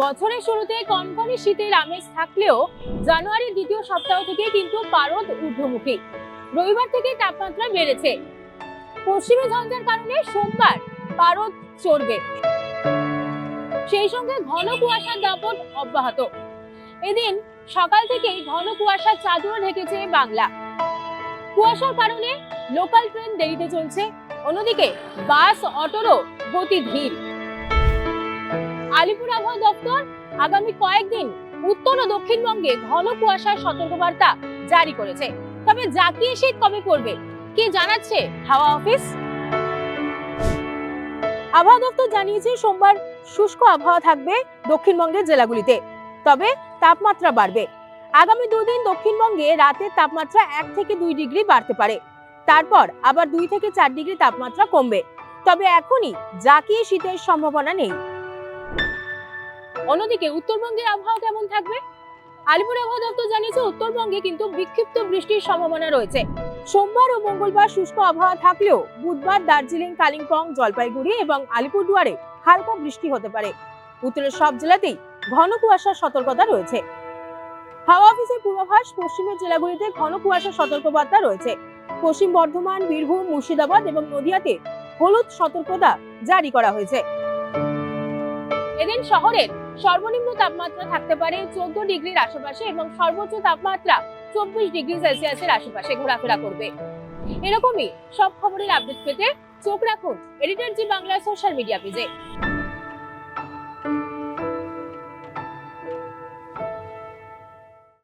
বছরের শুরুতে কনকনে শীতের আমেজ থাকলেও জানুয়ারির দ্বিতীয় সপ্তাহ থেকে কিন্তু পারদ ঊর্ধ্বমুখী। রবিবার থেকে তাপমাত্রা বেড়েছে। পশ্চিমী ঝঞ্ঝার কারণে সোমবার পারদ চড়বে। সেই সঙ্গে ঘন কুয়াশার দাপট অব্যাহত। এদিন সকাল থেকেই ঘন কুয়াশার চাদর ঢেকেছে বাংলা। কুয়াশার কারণে লোকাল ট্রেন দেরিতে চলছে। অন্যদিকে বাস, অটোরও গতি ধীর। আলিপুর আবহাওয়া দপ্তর আগামী কয়েকদিন উত্তর ও দক্ষিণবঙ্গে ঘন কুয়াশার সতর্কবার্তা জারি করেছে। তবে জাকিয়ে শীত কবে পড়বে, কি জানাচ্ছে হাওয়া অফিস? আবহাওয়া দপ্তর জানিয়েছে সোমবার শুষ্ক আবহাওয়া থাকবে দক্ষিণবঙ্গের জেলাগুলিতে, তবে তাপমাত্রা বাড়বে। আগামী দুদিন দক্ষিণবঙ্গে রাতের তাপমাত্রা এক থেকে দুই ডিগ্রি বাড়তে পারে। তারপর আবার দুই থেকে চার ডিগ্রি তাপমাত্রা কমবে। তবে এখনই জাকিয়ে শীতের সম্ভাবনা নেই। অন্যদিকে উত্তরবঙ্গের আবহাওয়া কেমন থাকবে? আলিপুর আবহাওয়া দপ্তর জানিয়েছে, উত্তরবঙ্গে কিন্তু বিক্ষিপ্ত বৃষ্টির সম্ভাবনা রয়েছে। সোমবার ও মঙ্গলবার শুষ্ক আবহাওয়া থাকলেও বুধবার দার্জিলিং, কালিম্পং, জলপাইগুড়ি এবং আলিপুরদুয়ারে হালকা বৃষ্টি হতে পারে। উত্তরের সব জেলাতেই ঘন কুয়াশার সতর্কতা রয়েছে। হাওয়া অফিসের পূর্বাভাস, পশ্চিমের জেলাগুলিতে ঘন কুয়াশার সতর্কবার্তা রয়েছে। পশ্চিম বর্ধমান, বীরভূম, মুর্শিদাবাদ এবং নদিয়াতে হলুদ সতর্কতা জারি করা হয়েছে। এদিন শহরের সর্বনিম্ন তাপমাত্রা থাকতে পারে চোদ্দ ডিগ্রির আশেপাশে এবং সর্বোচ্চ তাপমাত্রা চব্বিশ ডিগ্রি সেলসিয়াসের আশেপাশে ঘোরাফেরা করবে। এরকমই সব খবরের আপডেট পেতে চোখ রাখুন Editorji Bangla social media পেজে